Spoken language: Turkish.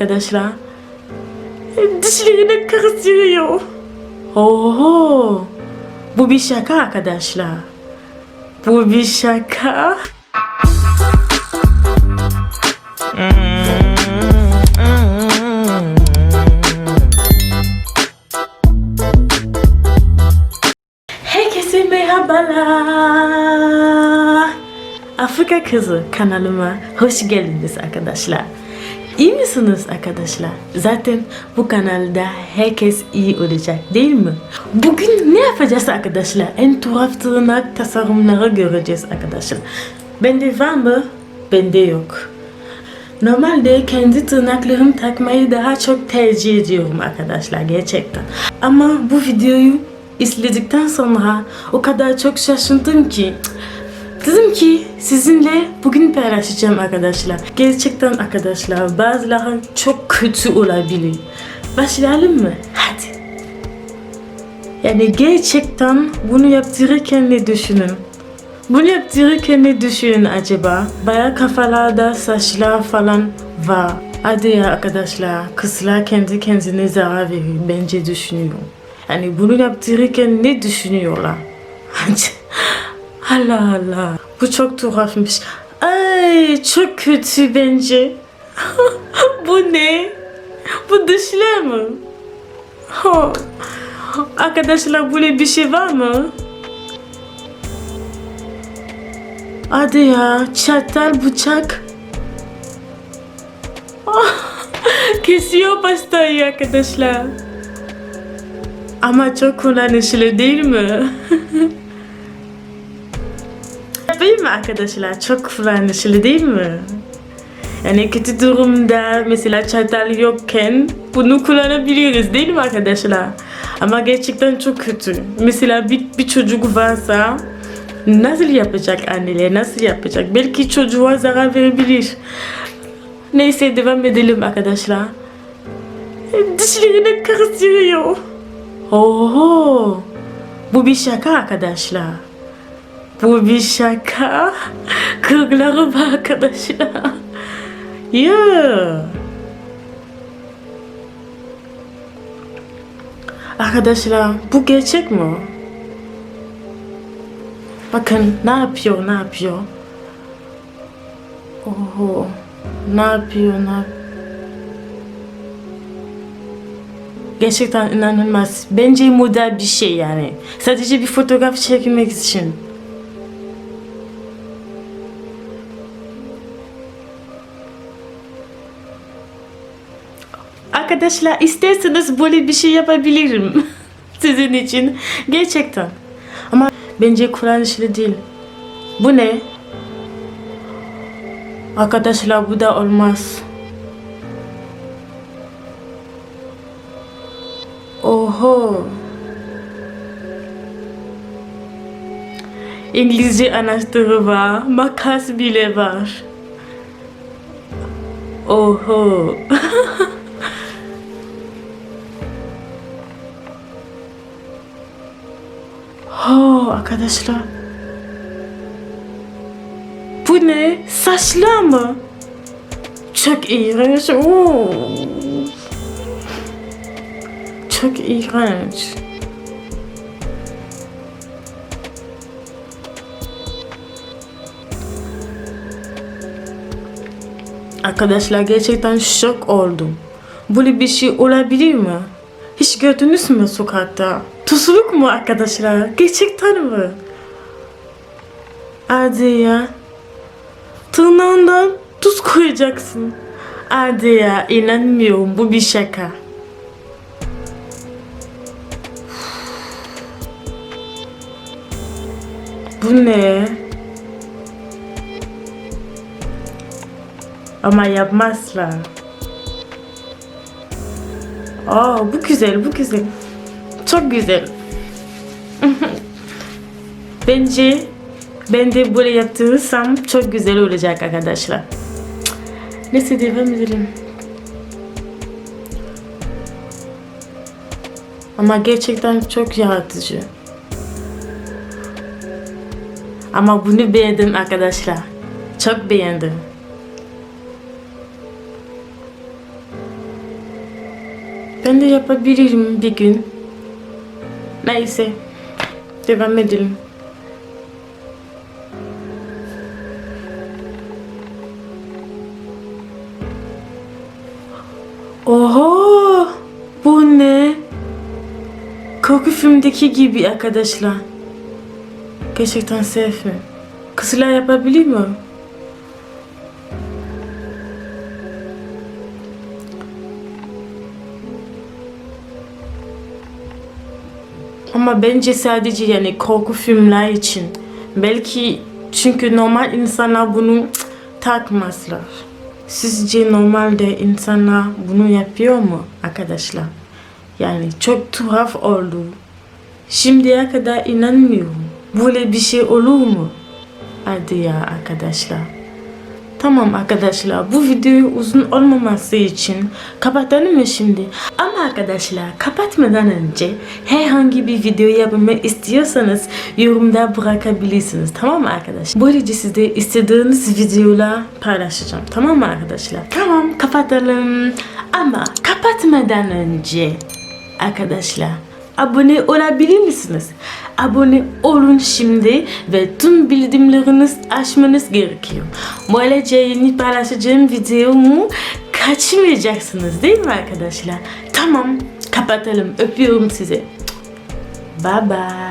arkadaşlar? Dişlerini karıştırıyor. Oho. Bu bir şaka arkadaşlar. Bu bir şaka. Herkese merhabalar. Afrika Kızı kanalıma hoş geldiniz arkadaşlar. İyi misiniz arkadaşlar? Zaten bu kanalda herkes iyi olacak değil mi? Bugün ne yapacağız arkadaşlar? En tuhaf tırnak tasarımları göreceğiz arkadaşlar. Bende var mı? Bende yok. Normalde kendi tırnaklarımı takmayı daha çok tercih ediyorum arkadaşlar gerçekten. Ama bu videoyu izledikten sonra o kadar çok şaşırdım ki Dedim ki sizinle bugün paylaşacağım arkadaşlar. Gerçekten arkadaşlar bazıları çok kötü olabilir. Başlayalım mı? Hadi. Yani gerçekten bunu yaptırırken ne düşünün? Bunu yaptırırken ne düşünün acaba? Baya kafalarda saçlar falan var. Hadi ya arkadaşlar kızlar kendi kendine zarar verir bence düşünüyorum. Yani bunu yaptırırken ne düşünüyorlar? Allah Allah. Bu çok tuhafmış. Ay çok kötü bence. Bu ne? Bu dişler mi? Ha. Arkadaşlar böyle bir şey var mı? Hadi ya çatal bıçak. Kesiyor pastayı arkadaşlar. Ama çok kullanışlı değil mi? Arkadaşlar? Çok kullanışlı değil mi? Yani kötü durumda mesela çatal yokken bunu kullanabiliriz değil mi arkadaşlar? Ama gerçekten çok kötü. Mesela bir, bir çocuk varsa nasıl yapacak anneler? Nasıl yapacak? Belki çocuğa zarar verebilir. Neyse devam edelim arkadaşlar. Dişlerini karıştırıyor. Oho. Bu bir şaka arkadaşlar. Bu bir şaka. Kırkları var arkadaşlar. Yeah. Arkadaşlar bu gerçek mi? Bakın ne yapıyor ne yapıyor. Oho. Ne yapıyor ne yapıyor. Gerçekten inanılmaz. Bence model bir şey yani. Sadece bir fotoğraf çekmek için. Arkadaşlar isterseniz böyle bir şey yapabilirim. Sizin için. Gerçekten. Ama bence kullanışlı değil. Bu ne? Arkadaşlar bu da olmaz. Oho. İngilizce anahtarı var. Makas bile var. Oho. Oh arkadaşlar. Bu ne? Saçlar mı? Çok iğrenç. Oo. Çok iğrenç. Arkadaşlar gerçekten şok oldum. Böyle bir şey olabilir mi? Hiç gördünüz mü sokakta? Tuzluk mu arkadaşlar? Gerçekten mi? Hadi ya. Tırnağından tuz koyacaksın. Hadi ya inanmıyorum bu bir şaka. Bu ne? Ama yapmazlar. Aa bu güzel bu güzel. Çok güzel. Bence ben de böyle yaptırırsam çok güzel olacak arkadaşlar. Neyse devam edelim. Ama gerçekten çok yaratıcı. Ama bunu beğendim arkadaşlar. Çok beğendim. Ben de yapabilirim bir gün. Neyse. Devam edelim. Oho! Bu ne? Korku filmdeki gibi arkadaşlar. Gerçekten sevmiyorum. Kızlar yapabilir mi? Ama bence sadece yani korku filmler için. Belki çünkü normal insanlar bunu takmazlar. Sizce normalde insanlar bunu yapıyor mu arkadaşlar? Yani çok tuhaf oldu. Şimdiye kadar inanmıyorum. Böyle bir şey olur mu? Hadi ya arkadaşlar. Tamam arkadaşlar bu video uzun olmaması için kapatalım mı şimdi? Ama arkadaşlar kapatmadan önce herhangi bir video yapımı istiyorsanız yorumda bırakabilirsiniz. Tamam mı arkadaşlar? Böylece sizde istediğiniz videolar paylaşacağım. Tamam mı arkadaşlar? Tamam kapatalım. Ama kapatmadan önce arkadaşlar abone olabilir misiniz? Abone olun şimdi ve tüm bildirimleriniz açmanız gerekiyor. Böylece yeni paylaşacağım videomu kaçırmayacaksınız değil mi arkadaşlar? Tamam kapatalım. Öpüyorum sizi. Bye bye.